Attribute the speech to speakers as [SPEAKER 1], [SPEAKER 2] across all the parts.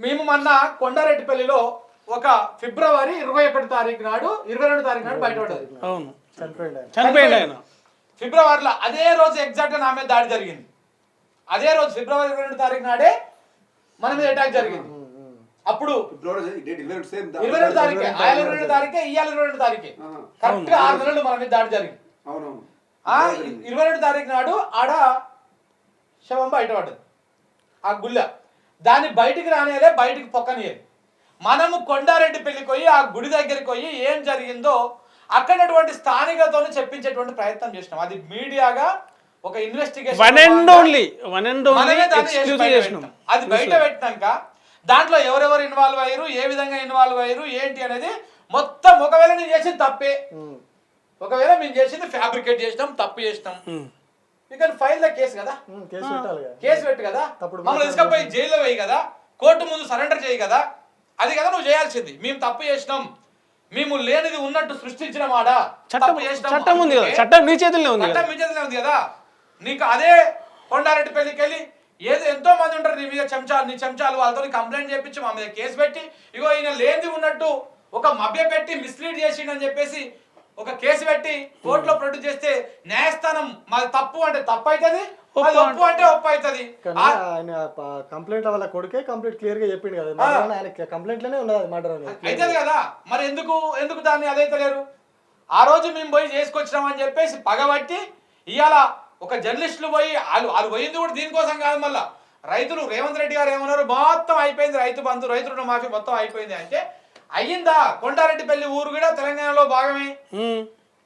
[SPEAKER 1] మేము మొన్న కొండారెడ్డిపల్లిలో ఒక ఫిబ్రవరి ఇరవై ఒకటి తారీఖు నాడు ఇరవై రెండు తారీఖు నాడు బయటపడ్డది
[SPEAKER 2] అవును.
[SPEAKER 3] చనిపోయిండు ఆయన.
[SPEAKER 2] చనిపోయింది ఆయన.
[SPEAKER 1] ఫిబ్రవరిలో అదే రోజు ఎగ్జాక్ట్ నా మీద దాడి జరిగింది. అదే రోజు ఫిబ్రవరి ఇరవై రెండు తారీఖు నాడే మన మీద అటాక్ జరిగింది. అప్పుడు
[SPEAKER 4] ఫిబ్రవరి డేట్ ఇరవై రెండు
[SPEAKER 1] తారీఖే ఆయన ఇరవై రెండు తారీఖే ఇవాళ ఇరవై రెండు తారీఖే. కరెక్ట్గా ఆరు నెలలు మన మీద దాడి జరిగింది. ఇరవై రెండు. తారీఖు నాడు ఆడ శవం బయటపడ్డది ఆ గుళ్ళ. దాన్ని బయటికి రానియలే బయటికి పొక్కనియలే. మనము కొండారెడ్డి పెళ్ళికి పోయి ఆ గుడి దగ్గరికి పోయి ఏం జరిగిందో అక్కడటువంటి స్థానికతను చెప్పించేటువంటి ప్రయత్నం చేసినాం. అది మీడియాగా ఒక investigation
[SPEAKER 2] one and only one and.
[SPEAKER 1] అది బయట పెట్టినాక దాంట్లో ఎవరెవరు ఇన్వాల్వ్ అయ్యారు ఏ విధంగా ఇన్వాల్వ్ అయ్యారు ఏంటి అనేది మొత్తం ఒకవేళ నేను చేసింది తప్పే.
[SPEAKER 3] ఉమ్.
[SPEAKER 1] ఒకవేళ మేము చేసింది ఫ్యాబ్రికేట్ చేసినాం తప్పు చేసినాం.
[SPEAKER 2] ఉమ్.
[SPEAKER 1] ఇక ఫైల్ ద కేసు కదా?
[SPEAKER 3] కేసు పెట్టాలి.
[SPEAKER 1] కేసు పెట్టు కదా?
[SPEAKER 3] తప్పుడు
[SPEAKER 1] మమ్మల్ని తీసుకపోయి జైల్లో వేయి కదా? కోర్టు ముందు సరెండర్ చేయి కదా? అది కదా నువ్వు చేయాల్సింది. మేము తప్పు చేసినాం. మేము లేనిది ఉన్నట్టు సృష్టించిన మాట
[SPEAKER 2] చట్టం చట్టం ఉంది కదా? చట్టం నీ చేతుల్లో ఉంది
[SPEAKER 1] చట్టం మీ చేతిలో ఉంది కదా? నీకు అదే కొండారెడ్డి పెళ్ళికి వెళ్ళి ఏదో ఎంతో మంది ఉంటారు నీ మీద చెంచాలు నీ చెంచాలు వాళ్ళతో కంప్లైంట్ చేపించి మా మీద కేసు పెట్టి ఇగో ఈయన లేనిది ఉన్నట్టు ఒక మభ్య పెట్టి మిస్లీడ్ చేసిండని చెప్పేసి ఒక కేసు పెట్టి కోర్టులో ప్రొడ్యూస్ చేస్తే న్యాయస్థానం మాది తప్పు అంటే తప్పు అవుతుంది ఒప్పు అంటే ఒప్పు అవుతుంది
[SPEAKER 3] ఆయన కంప్లైంట్ వాళ్ళ కొడుకే కంప్లీట్ క్లియర్గా చెప్పిండు కదా అని ఆయన కంప్లైంట్లోనే ఉన్నది మర్డర్ అని.
[SPEAKER 1] అవుతుంది కదా మరి ఎందుకు ఎందుకు దాన్ని అదైతే లేరు ఆ రోజు మేము పోయి చేసుకొచ్చినామని చెప్పేసి పగబట్టి ఇవాళ ఒక జర్నలిస్టులు పోయి వాళ్ళు వాళ్ళు పోయింది కూడా దీనికోసం కాదు మళ్ళా. రైతులు రేవంత్ రెడ్డి గారు ఏమన్నారు? మొత్తం అయిపోయింది రైతు బంధు రైతు రుణమాఫీ మొత్తం అయిపోయింది అంటే అయ్యిందా? కొండారెడ్డిపల్లి ఊరు కూడా తెలంగాణలో భాగమే.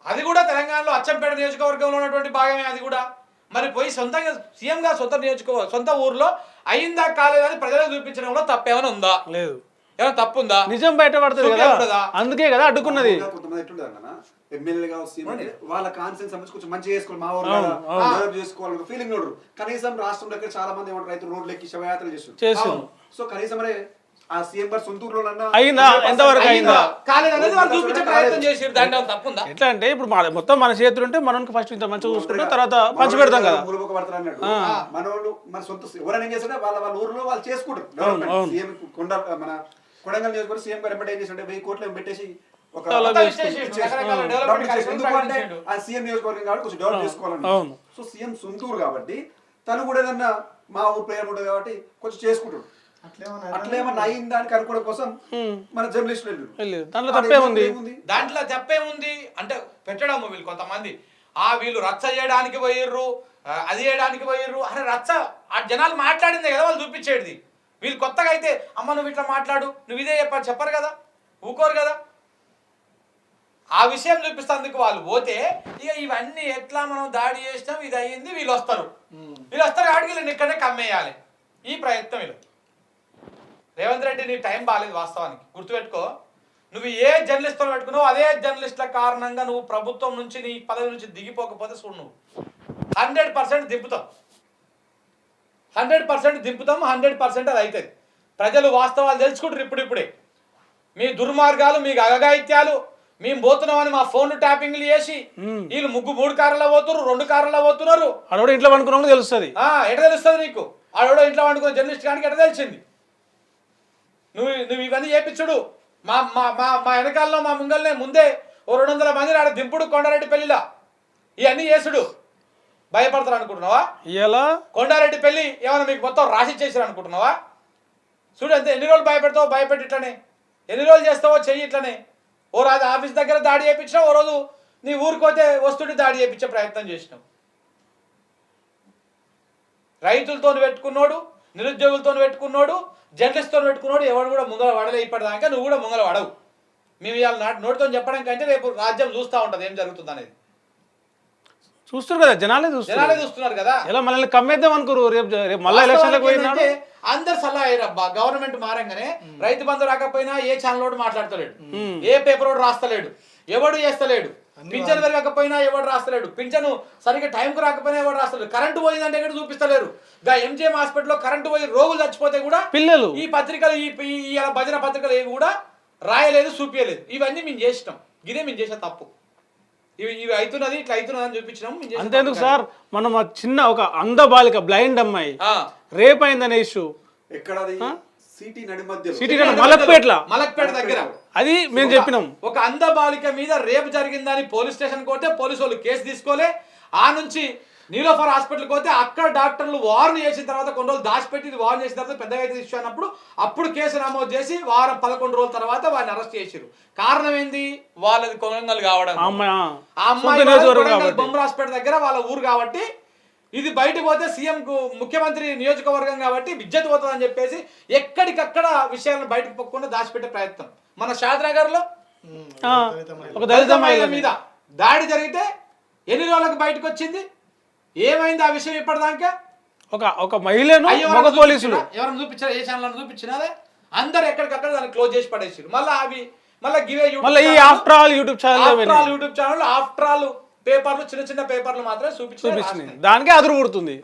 [SPEAKER 1] అది కూడా తెలంగాణలో అచ్చంపేట నియోజకవర్గంలో ఉన్నటువంటి భాగమే అది కూడా. మరి పోయి సొంతంగా సీఎంగా సొంత నియోజకవర్గ సొంత ఊర్లో అయిందా కాలేదని ప్రజలకు చూపించడంలో తప్పేమైనా ఉందా?
[SPEAKER 2] లేదు.
[SPEAKER 1] ఏమైనా తప్పు ఉందా
[SPEAKER 2] నిజం బయటపడుతుంది
[SPEAKER 1] చూపే
[SPEAKER 2] కదా? అందుకే కదా అడ్డుకున్నది.
[SPEAKER 4] కొంతమంది ఎట్లుంటారు అన్న వాళ్ళ కాన్సెన్స్ సంబంధించి కొంచెం మంచిగా చేసుకోవాలి. మా ఊరు. డెవలప్ చేసుకోవాలి ఫీలింగ్ నోడరు కనీసం రాష్ట్రంలో ఇక్కడ చాలా మంది ఏమంటారు రైతులు రోడ్లు ఎక్కి శవయాత్రలు చేస్తారు
[SPEAKER 2] చేసాం
[SPEAKER 4] సో కనీసం అరే
[SPEAKER 2] అయిందా? ఎంతవరకు అయిందా? ఎట్లా అంటే ఇప్పుడు మన మొత్తం మన చేతులు ఉంటే మనకి ఫస్ట్ ఇంత మంచిగా చూసుకుంటాం తర్వాత పంచి పెడతాం కదా. ఆ.
[SPEAKER 4] మన సొంత ఎవరైనా వాళ్ళ వాళ్ళ ఊర్లో వాళ్ళు చేసుకుంటారు. సీఎం కొండ మన కొడంగల్ నియోజకవర్గం సీఎం గారు ఎంబడి ఏం చేసింటే వెయ్యి కోట్లు ఏమో పెట్టేసి ఒక. ఆ సీఎం నియోజకవర్గం కాబట్టి కొంచెం డెవలప్ చేసుకోవాలని. సో సీఎం సొంతూరు కాబట్టి తను కూడా ఏదన్నా మా ఊరు ప్రేమ ఉంటుంది కాబట్టి కొంచెం చేసుకుంటాడు. అట్లా ఏమన్నా అయిందా అని కనుక్కోవడం కోసం మన జర్నలిస్టులు వెళ్ళారు.
[SPEAKER 2] దాంట్లో తప్పే ఉంది
[SPEAKER 1] దాంట్లో తప్పే ఉంది. అంటే పెట్టడం వీళ్ళు కొంతమంది. ఆ వీళ్ళు రచ్చ చేయడానికి పోయిర్రు అది చేయడానికి పోయిర్రు. అరే రచ్చ ఆ జనాలు మాట్లాడిందే కదా వాళ్ళు చూపించేది వీళ్ళు కొత్తగా అయితే అమ్మ నువ్వు ఇట్లా మాట్లాడు. నువ్వు ఇదే చెప్పారు చెప్పరు కదా. ఊకోరు కదా. ఆ విషయం చూపిస్తందుకు వాళ్ళు పోతే ఇక ఇవన్నీ ఎట్లా మనం దాడి చేసినాం ఇది అయ్యింది వీళ్ళు వస్తారు. వీళ్ళు వస్తారు కాబట్టి వీళ్ళని ఇక్కడనే కమ్మేయాలి. ఈ ప్రయత్నం వీళ్ళు. రేవంత్ రెడ్డి నీ టైం బాగాలేదు వాస్తవానికి. గుర్తుపెట్టుకో. నువ్వు ఏ జర్నలిస్ట్తో పెట్టుకున్నావు అదే జర్నలిస్ట్ల కారణంగా నువ్వు ప్రభుత్వం నుంచి నీ పదవి నుంచి దిగిపోకపోతే చూడు నువ్వు. హండ్రెడ్ పర్సెంట్ దింపుతాం. హండ్రెడ్ పర్సెంట్ దింపుతాం హండ్రెడ్ పర్సెంట్ అది అవుతుంది ప్రజలు వాస్తవాలు తెలుసుకుంటారు ఇప్పుడిప్పుడే మీ దుర్మార్గాలు మీకు అగగాయిత్యాలు మేము పోతున్నామని మా ఫోన్లు ట్యాపింగ్లు చేసి వీళ్ళు ముగ్గు మూడు కార్లలో పోతున్నారు రెండు కార్లలో పోతున్నారు.
[SPEAKER 2] ఆడ ఇంట్లో పనుకున్నాము తెలుస్తుంది.
[SPEAKER 1] ఆ, ఎట తెలుస్తుంది నీకు? ఆడోడో ఇంట్లో వండుకున్న జర్నలిస్ట్ కానీ ఎట తెలిసింది? నువ్వు నువ్వు ఇవన్నీ చేపించుడు. మా మా మా మా వెనకాలలో మా ముంగల్నే ముందే ఓ రెండు వందల మంది ఆడ దింపుడు కొండారెడ్డి పెళ్ళిలా ఇవన్నీ చేసుడు. భయపడతారు అనుకుంటున్నావా?
[SPEAKER 2] ఇలా
[SPEAKER 1] కొండారెడ్డి పెళ్ళి ఏమైనా మీకు మొత్తం రాసి చేసారు అనుకుంటున్నావా? చూడు ఎంత ఎన్ని రోజులు భయపెడతావో భయపెట్టి ఇట్లనే. ఎన్ని రోజులు చేస్తావో చెయ్యి ఇట్లనే. ఓ రాజు ఆఫీస్ దగ్గర దాడి చేయించినావు ఓ రోజు నీ ఊరికి పోతే వస్తుంటే దాడి చేయించే ప్రయత్నం చేసినావు. రైతులతో పెట్టుకున్నోడు నిరుద్యోగులతో పెట్టుకున్నోడు జర్నలిస్ట్తో పెట్టుకున్నోడు ఎవడు కూడా ముంగల పడలే ఇప్పటిదాకా నువ్వు కూడా ముంగల పడవు. మేము ఇవాళ నాటి నోటితో చెప్పడం కంటే రేపు రాజ్యం చూస్తూ ఉంటుంది ఏం జరుగుతుంది అనేది
[SPEAKER 2] చూస్తారు కదా జనాలే
[SPEAKER 1] జనాలే చూస్తున్నారు కదా.
[SPEAKER 2] ఎలా మనల్ని కమ్మేద్దాం అనుకోరు రేపు రేపు మళ్ళీ ఎలక్షన్లకు పోయినాడు?
[SPEAKER 1] అందరు సలహా అయ్యారబ్బా గవర్నమెంట్ మారంగానే రైతు బంధు రాకపోయినా ఏ ఛానల్ వాడు మాట్లాడతలేడు. ఏ పేపర్ వాడు రాస్తలేడు. ఎవడు చేస్తలేడు. పింఛన్ పెరగకపోయినా ఎవడు రాస్తలేడు. పింఛను సరిగ్గా టైంకు రాకపోయినా ఎవడు రాస్తలేడు. కరెంటు పోయిందంటే ఎక్కడ చూపిస్తలేరు. గా ఎంజిఎం హాస్పిటల్లో కరెంటు పోయి రోగులు చచ్చిపోతే కూడా
[SPEAKER 2] పిల్లలు.
[SPEAKER 1] ఈ పత్రికలు ఈ భజన పత్రికలు ఏవి కూడా రాయలేదు చూపించలేదు ఇవన్నీ మేము చేసినాం. ఇదే మేము చేసే తప్పు. ఇవి ఇవి అవుతున్నది ఇట్లా అవుతున్నది అని చూపించినాం
[SPEAKER 2] అంతేందుకు సార్ మనం ఆ చిన్న ఒక అంధ బాలిక బ్లైండ్ అమ్మాయి.
[SPEAKER 1] ఆ.
[SPEAKER 2] రేప్ అయిందనే ఇష్యూ
[SPEAKER 4] ఎక్కడ సిటీ నడి మధ్యలో.
[SPEAKER 2] సిటీ నడి మలక్పేట్ల.
[SPEAKER 1] మలక్పేట దగ్గర.
[SPEAKER 2] అది మేము చెప్పినాం.
[SPEAKER 1] ఒక అంధ బాలిక మీద రేపు జరిగిందని పోలీస్ స్టేషన్ పోతే పోలీసు వాళ్ళు కేసు తీసుకోలే. ఆ నుంచి నీలోఫర్ హాస్పిటల్కి పోతే అక్కడ డాక్టర్లు వార్న్ చేసిన తర్వాత కొన్ని రోజులు దాచిపెట్టి ఇది వార్న్ చేసిన తర్వాత పెద్దగా అయితే ఇష్యూ అన్నప్పుడు అప్పుడు కేసు నమోదు చేసి వారం పదకొండు రోజుల తర్వాత వారిని అరెస్ట్ చేశారు కారణం ఏంది? వాళ్ళది కొనంగల్ కావడం.
[SPEAKER 2] ఆ అమ్మాయి
[SPEAKER 1] బొమ్మరాజ్పేట దగ్గర వాళ్ళ ఊరు కాబట్టి ఇది బయటకు పోతే సీఎం కు ముఖ్యమంత్రి నియోజకవర్గం కాబట్టి విద్యుత్ పోతుందని చెప్పేసి ఎక్కడికక్కడ విషయాలను బయటకు పొక్కకుండా దాచిపెట్టే ప్రయత్నం. మన షాద్నగర్లో
[SPEAKER 2] ఆ, ఒక దళిత మహిళ
[SPEAKER 1] మీద దాడి జరిగితే ఎన్ని రోజులకు బయటకు వచ్చింది? ఏమైంది ఆ విషయం ఇప్పటిదాకా?
[SPEAKER 2] ఒక ఒక మహిళను పోలీసులు.
[SPEAKER 1] చూపించినా? ఎవరైనా చూపించారా ఏ ఛానల్ చూపించినా అదే? అందరు ఎక్కడికక్కడ దాన్ని క్లోజ్ చేసి పడేసారు మళ్ళీ అవి మళ్ళీ గివే
[SPEAKER 2] మళ్ళీ ఈ after all YouTube channel
[SPEAKER 1] after all YouTube channel after all పేపర్లు చిన్న చిన్న పేపర్లు మాత్రమే
[SPEAKER 2] చూపించినాయి. దానికే అదురు పుడుతుంది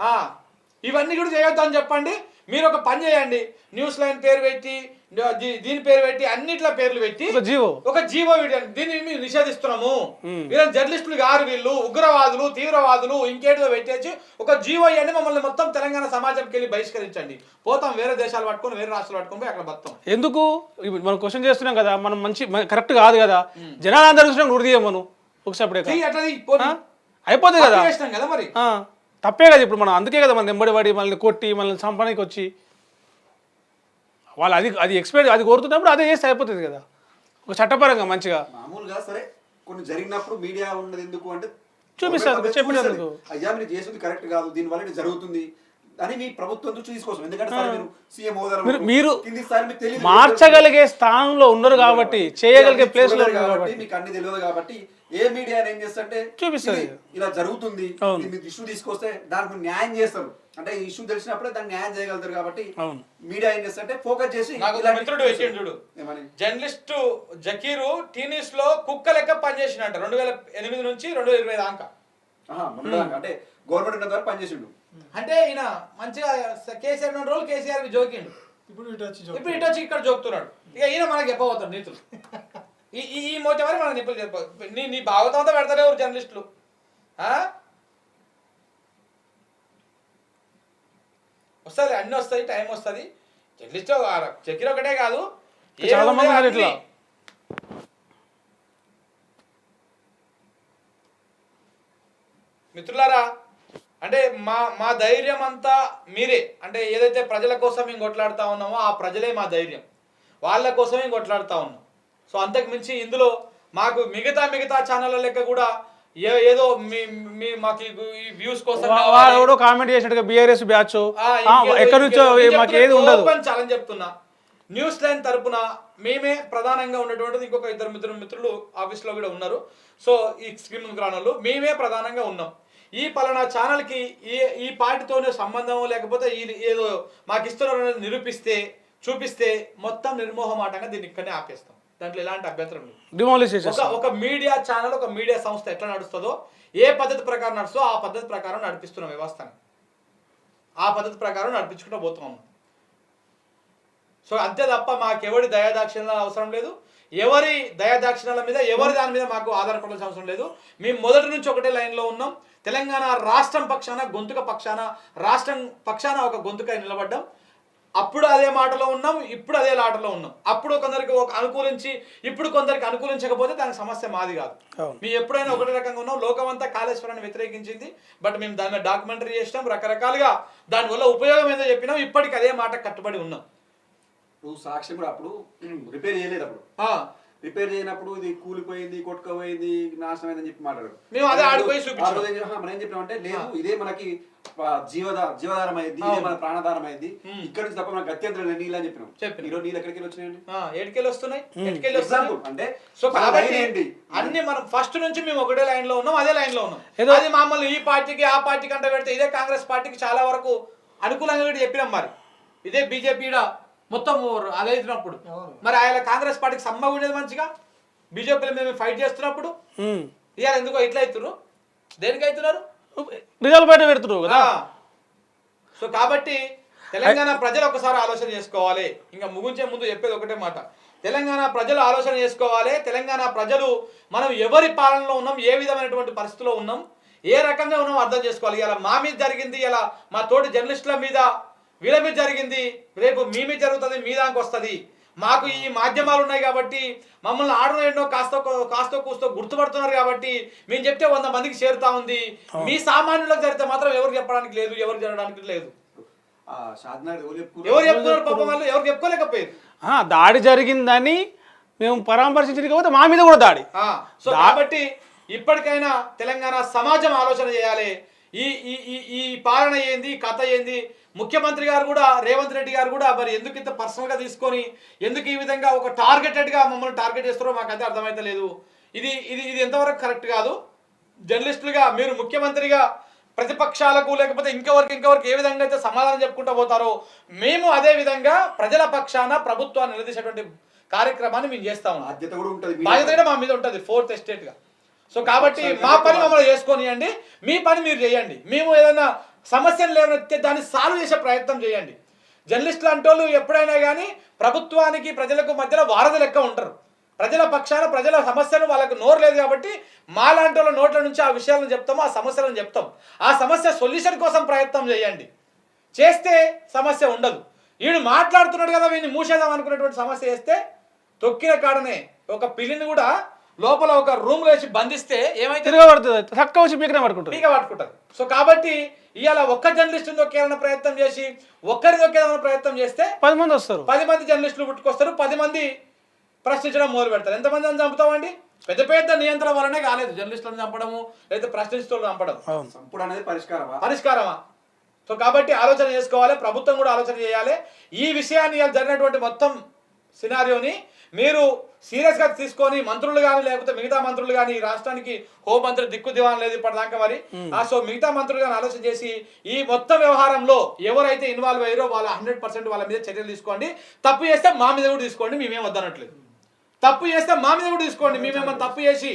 [SPEAKER 1] ఇవన్నీ కూడా చేయొద్దు అని చెప్పండి. మీరు ఒక పని చేయండి. న్యూస్ లైన్ పేరు పెట్టి దీని పేరు పెట్టి అన్నిట్ల పేర్లు పెట్టి
[SPEAKER 2] జీవో.
[SPEAKER 1] ఒక జీవో వీడియో. దీన్ని మేము నిషేధిస్తున్నాము. వీళ్ళని జర్నలిస్టులు గారు వీళ్ళు ఉగ్రవాదులు తీవ్రవాదులు ఇంకేటిదో పెట్టేసి ఒక జీవో ఇవ్వండి. మమ్మల్ని మొత్తం తెలంగాణ సమాజంకి వెళ్ళి బహిష్కరించండి. పోతాం వేరే దేశాలు పట్టుకొని వేరే రాష్ట్రాలు పట్టుకొని పోయి అక్కడ బతాం
[SPEAKER 2] ఎందుకు? మనం క్వశ్చన్ చేస్తున్నాం కదా మనం మంచి కరెక్ట్ కాదు కదా. జనాలు అందరూ చూసినా చేయమను ఒకసారి. అయిపోతుంది కదా.
[SPEAKER 1] తప్పు చేసినాం కదా మరి.
[SPEAKER 2] ఆ, తప్పే కదా ఇప్పుడు మనం. అందుకే కదా మనం పడి మనల్ని కొట్టి మనల్ని చంపడానికి వచ్చి. వాళ్ళు అది అది ఎక్స్పెక్ట్ అది కోరుతున్నప్పుడు అదే చేస్తే అయిపోతుంది కదా. ఒక చట్టపరంగా మంచిగా.
[SPEAKER 4] మామూలుగా సరే కొన్ని జరిగినప్పుడు మీడియా ఉన్నది ఎందుకు అంటే
[SPEAKER 2] చూపిస్తారు, చెప్పినందుకు.
[SPEAKER 4] చూపిస్తుంది. అయ్యా మీరు చేసింది కరెక్ట్ కాదు దీని వల్ల ఇది జరుగుతుంది. అని మీ ప్రభుత్వం దృష్టి తీసుకోవచ్చు ఎందుకంటే సరే మీరు సీఎం హోదాలో
[SPEAKER 2] మీరు- మార్చగలిగే స్థానంలో ఉన్నారు కాబట్టి చేయగలిగే ప్లేస్లో
[SPEAKER 4] కాబట్టి మీకు అన్ని తెలియదు కాబట్టి ఏ మీడియా ఏం చేస్తుంటే
[SPEAKER 2] చూపిస్తది.
[SPEAKER 4] ఇలా జరుగుతుంది మీకు ఇష్యూ తీసుకొస్తే దానికి న్యాయం చేస్తారు. అంటే ఈ ఇష్యూ తెలిసినప్పుడే దాన్ని న్యాయం చేయగలుగుతారు కాబట్టి
[SPEAKER 2] అవును.
[SPEAKER 4] మీడియా ఏం చేస్తుంటే ఫోకస్ చేసి
[SPEAKER 1] మిత్రుడు
[SPEAKER 4] ఏమని
[SPEAKER 1] జర్నలిస్టు జకీరు టీనీస్లో కుక్క లెక్క పనిచేసినట్ట రెండు వేల ఎనిమిది నుంచి రెండు వేల ఇరవై దాకా.
[SPEAKER 4] అంటే గవర్నమెంట్ ఉన్న ద్వారా పనిచేసిండు.
[SPEAKER 1] అంటే ఈయన మంచిగా కేసీఆర్ ఉన్న రోజులు కేసీఆర్కి జోకిండు
[SPEAKER 3] ఇప్పుడు ఇటు వచ్చి చూడు.
[SPEAKER 1] ఇప్పుడు ఇటు వచ్చి ఇక్కడ జోకుతున్నాడు ఇక ఈయన మనకి చెప్పబోతాడు నీతులు ఈ ఈ మోచ మరి మన నిప్పులు చెప్ప నీ నీ భాగవతం అంతా పెడతారే ఎవరు జర్నలిస్టులు? వస్తుంది అన్ని వస్తాయి టైం వస్తుంది జర్నలిస్ట్ చక్కెర ఒకటే కాదు
[SPEAKER 2] చాలా మంది. ఇట్లా.
[SPEAKER 1] మిత్రులారా అంటే మా మా ధైర్యం అంతా మీరే. అంటే ఏదైతే ప్రజల కోసం మేము కొట్లాడుతా ఉన్నామో ఆ ప్రజలే మా ధైర్యం. వాళ్ళ కోసమే కొట్లాడుతా ఉన్నాం. సో అంతకు మించి ఇందులో మాకు మిగతా మిగతా ఛానళ్ళ లెక్క కూడా ఏ ఏదో మీ మీ మాకు ఈ వ్యూస్ కోసం.
[SPEAKER 2] వాడు కామెంట్ చేసినట్టుగా బీఆర్ఎస్ బ్యాచ్ ఎక్కడి నుంచో మాకు
[SPEAKER 1] చెప్తున్నా,
[SPEAKER 2] ఏది ఉండదు.
[SPEAKER 1] ఛాలెంజ్ చెప్తున్నా. న్యూస్ లైన్ తరపున మేమే ప్రధానంగా ఉన్నటువంటిది ఇంకొక ఇద్దరు మిత్రులు మిత్రులు ఆఫీస్లో కూడా ఉన్నారు. సో ఈ స్క్రీన్ గ్రాణాలు మేమే ప్రధానంగా ఉన్నాం. ఈ పలానా ఛానల్కి ఈ ఈ పార్టీతోనే సంబంధం లేకపోతే ఈ ఏదో మాకు ఇస్తున్నారు నిరూపిస్తే చూపిస్తే మొత్తం నిర్మోహమాటంగా దీన్ని ఇక్కడనే ఆపేస్తాం. దాంట్లో ఎలాంటి అభ్యంతరం లేదు. ఒక మీడియా ఛానల్ ఒక మీడియా సంస్థ ఎట్లా నడుస్తుందో ఏ పద్ధతి ప్రకారం నడుస్తుందో ఆ పద్ధతి ప్రకారం నడిపిస్తున్నాం వ్యవస్థని. ఆ పద్ధతి ప్రకారం నడిపించుకుంటూ పోతున్నాం. సో అంతే తప్ప మాకెవరి దయాదాక్షిణ్యాలు అవసరం లేదు. ఎవరి దయాదాక్షిణ్యాల మీద ఎవరి దాని మీద మాకు ఆధారపడాల్సిన అవసరం లేదు. మేము మొదటి నుంచి ఒకటే లైన్లో ఉన్నాం. తెలంగాణ రాష్ట్రం పక్షాన గొంతుక పక్షాన రాష్ట్రం పక్షాన ఒక గొంతుక నిలబడ్డాం. అప్పుడు అదే మాటలో ఉన్నాం ఇప్పుడు అదే లాటలో ఉన్నాం. అప్పుడు కొందరికి ఒక అనుకూలించి ఇప్పుడు కొందరికి అనుకూలించకపోతే దానికి సమస్య మాది కాదు. మేము ఎప్పుడైనా ఒకటే రకంగా ఉన్నాం. లోకమంతా కాళేశ్వరాన్ని వ్యతిరేకించింది. బట్ మేము దాని మీద డాక్యుమెంటరీ చేసినాం. రకరకాలుగా దానివల్ల ఉపయోగం ఏందో చెప్పినాం. ఇప్పటికి అదే మాట కట్టుబడి ఉన్నాం.
[SPEAKER 4] నువ్వు సాక్ష్యం కూడా అప్పుడు రిపేర్ చేయలేదు అప్పుడు.
[SPEAKER 1] ఆ,
[SPEAKER 4] రిపేర్ చేయనప్పుడు ఇది కూలిపోయింది కొట్టుకుపోయింది నాశనం అయిందని చెప్పి మాట్లాడారు.
[SPEAKER 1] మేము అదే ఆడిపోయి చూపించాం.
[SPEAKER 4] మనం ఏం చెప్పినామంటే లేదు ఇదే మనకి జీవద జీవధారం అయింది ఇదే మన ప్రాణధారం అయింది ఇక్కడ నుంచి తప్ప మనకు గత్యంతరం లేదు నీళ్ళు అని చెప్పినాం.
[SPEAKER 1] చెప్పినాం.
[SPEAKER 4] ఈరోజు నీళ్ళు ఎక్కడికి వచ్చినాయండి
[SPEAKER 1] ఆ, ఏటికెళ్ళి వస్తున్నాయి? ఎటుకెళ్ళి వస్తున్నాయి?
[SPEAKER 4] అంటే
[SPEAKER 1] సో
[SPEAKER 4] ఏంటి?
[SPEAKER 1] అన్ని మనం ఫస్ట్ నుంచి మేము ఒకటే లైన్లో ఉన్నాం అదే లైన్లో ఉన్నాం.
[SPEAKER 2] ఏదో-
[SPEAKER 1] అది మమ్మల్ని ఈ పార్టీకి ఆ పార్టీకి అంటే పెడితే ఇదే కాంగ్రెస్ పార్టీకి చాలా వరకు అనుకూలంగా కూడా చెప్పినాం మరి. ఇదే బీజేపీ మొత్తం అదే ఇచ్చినప్పుడు. మరి ఆయన కాంగ్రెస్ పార్టీకి సమ్మగా ఉండేది మంచిగా? బీజేపీలో మేము ఫైట్ చేస్తున్నప్పుడు. ఇవాళ ఎందుకో ఇట్లా అవుతున్నారు దేనికి అవుతున్నారు?
[SPEAKER 2] రిజల్ట్ బయట పెడుతున్నారు కదా.
[SPEAKER 1] సో కాబట్టి తెలంగాణ ప్రజలు ఒకసారి ఆలోచన చేసుకోవాలి. ఇంకా ముగించే ముందు చెప్పేది ఒకటే మాట. తెలంగాణ ప్రజలు ఆలోచన చేసుకోవాలి. తెలంగాణ ప్రజలు మనం ఎవరి పాలనలో ఉన్నాం? ఏ విధమైనటువంటి పరిస్థితిలో ఉన్నాం? ఏ రకంగా ఉన్నాం? అర్థం చేసుకోవాలి. ఇలా మా మీద జరిగింది ఇలా మా తోటి జర్నలిస్టుల మీద వీళ్ళ మీద జరిగింది. రేపు మీ మీద జరుగుతుంది మీ దానికి వస్తుంది. మాకు ఈ మాధ్యమాలు ఉన్నాయి కాబట్టి మమ్మల్ని ఆడనో ఎన్నో కాస్త కాస్త కూస్తో గుర్తుపడుతున్నారు కాబట్టి మేము చెప్తే వంద మందికి చేరుతా ఉంది. మీ సామాన్యులకు జరిగితే మాత్రం ఎవరు చెప్పడానికి లేదు ఎవరు జరగడానికి లేదు.
[SPEAKER 4] ఎవరు చెప్పుకున్నారు?
[SPEAKER 1] ఎవరు చెప్తున్నారు పాపం వాళ్ళు ఎవరు చెప్పుకోలేకపోయారు.
[SPEAKER 2] దాడి జరిగిందని మేము పరామర్శించడానికి పోతే మా మీద కూడా దాడి.
[SPEAKER 1] ఆ, సో కాబట్టి ఇప్పటికైనా తెలంగాణ సమాజం ఆలోచన చేయాలి. ఈ ఈ ఈ ఈ పాలన ఏంది కథ ఏంది? ముఖ్యమంత్రి గారు కూడా రేవంత్ రెడ్డి గారు కూడా మరి ఎందుకు ఇంత పర్సనల్గా తీసుకొని ఎందుకు ఈ విధంగా ఒక టార్గెటెడ్గా మమ్మల్ని టార్గెట్ చేస్తారో మాకు అయితే అర్థమైతే లేదు. ఇది ఇది ఇది ఎంతవరకు కరెక్ట్ కాదు? జర్నలిస్టులుగా మీరు ముఖ్యమంత్రిగా ప్రతిపక్షాలకు లేకపోతే ఇంకెవరికి ఇంకెవరికి ఏ విధంగా అయితే సమాధానం చెప్పుకుంటూ పోతారో మేము అదే విధంగా ప్రజల పక్షాన ప్రభుత్వాన్ని నిలదీసేటువంటి కార్యక్రమాన్ని మేము చేస్తా ఉన్నాం.
[SPEAKER 4] బాధ్యత కూడా ఉంటుంది.
[SPEAKER 1] బాధ్యత కూడా మా మీద ఉంటుంది ఫోర్త్ ఎస్టేట్గా సో కాబట్టి మా పని మమ్మల్ని చేసుకొనియండి. మీ పని మీరు చేయండి. మేము ఏదైనా సమస్యలు లేవనైతే దాన్ని సాల్వ్ చేసే ప్రయత్నం చేయండి. జర్నలిస్టులు అంటే వాళ్ళు ఎప్పుడైనా కానీ ప్రభుత్వానికి ప్రజలకు మధ్యలో వారధి లెక్క ఉంటారు. ప్రజల పక్షాన ప్రజల సమస్యలు వాళ్ళకు నోరు లేదు కాబట్టి మా లాంటి వాళ్ళ నోట్ల నుంచి ఆ విషయాలను చెప్తాము ఆ సమస్యలను చెప్తాం. ఆ సమస్య సొల్యూషన్ కోసం ప్రయత్నం చేయండి. చేస్తే సమస్య ఉండదు. వీడు మాట్లాడుతున్నాడు కదా వీడిని మూసేద్దాం అనుకునేటువంటి సమస్య చేస్తే తొక్కిన కాడనే ఒక పిల్లిని కూడా లోపల ఒక రూమ్ వేసి బంధిస్తే ఏమైతే
[SPEAKER 2] తిరగబడుతుంది. చక్క వచ్చి పీకనే పడుకుంటుంది.
[SPEAKER 1] పీక పట్టుకుంటారు. సో కాబట్టి ఇవాళ ఒక్క జర్నలిస్టుని దొక్కేయాలన్న ప్రయత్నం చేసి ఒక్కరి దొక్కేయాలన్న ప్రయత్నం చేస్తే
[SPEAKER 2] పది మంది వస్తారు.
[SPEAKER 1] పది మంది జర్నలిస్టులు పుట్టుకొస్తారు పది మంది ప్రశ్నించడం మొదలు పెడతారు. ఎంతమంది అని చంపుతామండి? పెద్ద పెద్ద నియంత్రణ వల్లనే కాలేదు. జర్నలిస్టులను చంపడము లేదా ప్రశ్నిస్తులను చంపడం.
[SPEAKER 2] అవును.
[SPEAKER 4] సంపుడు అనేది పరిష్కారమా?
[SPEAKER 1] పరిష్కారమా? సో కాబట్టి ఆలోచన చేసుకోవాలి ప్రభుత్వం కూడా ఆలోచన చేయాలి. ఈ విషయాన్ని జరిగినటువంటి మొత్తం సినారియోని మీరు సీరియస్గా తీసుకొని మంత్రులు కానీ లేకపోతే మిగతా మంత్రులు కానీ ఈ రాష్ట్రానికి హోంమంత్రి దిక్కు దివాన్ లేదు ఇప్పటిదాకా మరి. ఆ సో మిగతా మంత్రులు కానీ ఆలోచన చేసి ఈ మొత్తం వ్యవహారంలో ఎవరైతే ఇన్వాల్వ్ అయ్యారో వాళ్ళ హండ్రెడ్ పర్సెంట్ వాళ్ళ మీద చర్యలు తీసుకోండి. తప్పు చేస్తే మా మీద కూడా తీసుకోండి మేమేం వద్దనట్లేదు. తప్పు చేస్తే మా మీద కూడా తీసుకోండి మేమేమన్నా తప్పు చేసి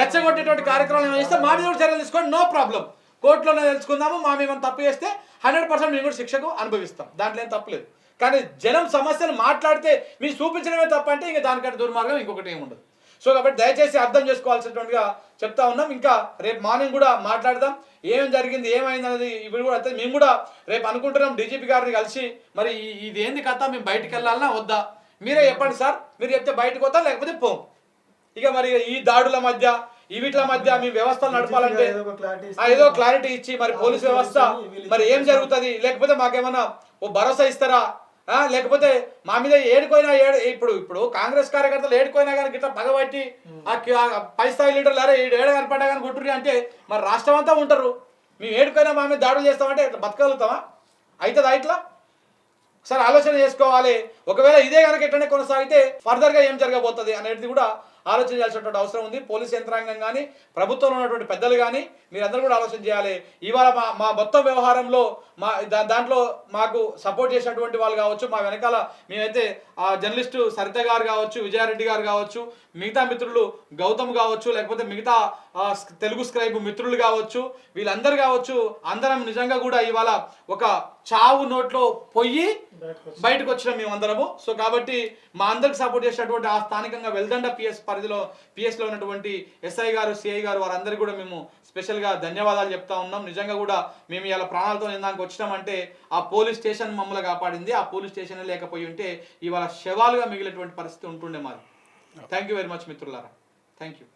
[SPEAKER 1] రెచ్చగొట్టేటువంటి కార్యక్రమాలు ఏమైనా చేస్తే మా మీద కూడా చర్యలు తీసుకోండి నో ప్రాబ్లం. కోర్టులోనే తెలుసుకుందాము మా మేము తప్పు చేస్తే హండ్రెడ్ పర్సెంట్ మేము కూడా శిక్షకు అనుభవిస్తాం. దాంట్లో ఏం తప్పలేదు కానీ జనం సమస్యలు మాట్లాడితే మీరు చూపించడమే తప్ప అంటే ఇంకా దానికంటే దుర్మార్గం ఇంకొకటి ఏమి ఉండదు. సో కాబట్టి దయచేసి అర్థం చేసుకోవాల్సినటువంటిగా చెప్తా ఉన్నాం. ఇంకా రేపు మార్నింగ్ కూడా మాట్లాడదాం. ఏం జరిగింది ఏమైంది అనేది ఇప్పుడు కూడా అయితే మేము కూడా రేపు అనుకుంటున్నాం. డీజీపీ గారిని కలిసి మరి ఇది ఏంది కథ? మేము బయటికి వెళ్ళాలన్నా వద్దా? మీరే చెప్పండి సార్. మీరు చెప్తే బయటకు వద్దాం లేకపోతే పోం. ఇక మరి ఈ దాడుల మధ్య ఈ వీటిల మధ్య మీ వ్యవస్థలు నడపాలంటే
[SPEAKER 3] ఏదో
[SPEAKER 1] క్లారిటీ ఇచ్చి మరి పోలీస్ వ్యవస్థ మరి ఏం జరుగుతుంది? లేకపోతే మాకేమన్నా ఓ భరోసా ఇస్తారా? లేకపోతే మా మీద ఏడుకోయినా ఏడు ఇప్పుడు ఇప్పుడు కాంగ్రెస్ కార్యకర్తలు ఏడుకోయినా కానీ గిట్లా పగబట్టి ఆ పై స్థాయి లీడర్లు అరే ఏడు ఏడ కనపడ్డా కానీ గుంటుర్రి అంటే మరి రాష్ట్రం అంతా ఉంటారు. మేము ఏడుకోయినా మా మీద దాడులు చేస్తామంటే ఇట్లా బతకగలుగుతామా? అవుతుందా ఇట్లా? సరే ఆలోచన చేసుకోవాలి. ఒకవేళ ఇదే కనుక ఎట్లనే కొనసాగితే ఫర్దర్గా ఏం జరగబోతుంది అనేది కూడా ఆలోచన చేయాల్సినటువంటి అవసరం ఉంది. పోలీస్ యంత్రాంగం కానీ ప్రభుత్వంలో ఉన్నటువంటి పెద్దలు కానీ మీరందరూ కూడా ఆలోచన చేయాలి. ఇవాళ మా మా మొత్తం వ్యవహారంలో మా దా- దాంట్లో మాకు సపోర్ట్ చేసినటువంటి వాళ్ళు కావచ్చు మా వెనకాల మేమైతే ఆ జర్నలిస్టు సరిత గారు కావచ్చు విజయారెడ్డి గారు కావచ్చు మిగతా మిత్రులు గౌతమ్ కావచ్చు లేకపోతే మిగతా తెలుగు స్క్రైబ్ మిత్రులు కావచ్చు వీళ్ళందరూ కావచ్చు అందరం నిజంగా కూడా ఇవాళ ఒక చావు నోట్లో పొయ్యి బయటకు వచ్చినాం మేమందరము. సో కాబట్టి మా అందరికి సపోర్ట్ చేసినటువంటి ఆ స్థానికంగా వెల్దండ పిఎస్ పరిధిలో పిఎస్లో ఉన్నటువంటి ఎస్ఐ గారు సిఐ గారు వారందరికీ కూడా మేము స్పెషల్గా ధన్యవాదాలు చెప్తా ఉన్నాం. నిజంగా కూడా మేము ఇలా ప్రాణాలతో నిందానికి వచ్చినామంటే ఆ పోలీస్ స్టేషన్ మమ్మల్ని కాపాడింది. ఆ పోలీస్ స్టేషన్ లేకపోయి ఉంటే ఇవాళ శవాలుగా మిగిలినటువంటి పరిస్థితి ఉంటుండే మాది. థ్యాంక్ యూ వెరీ మచ్ మిత్రులారా. Thank you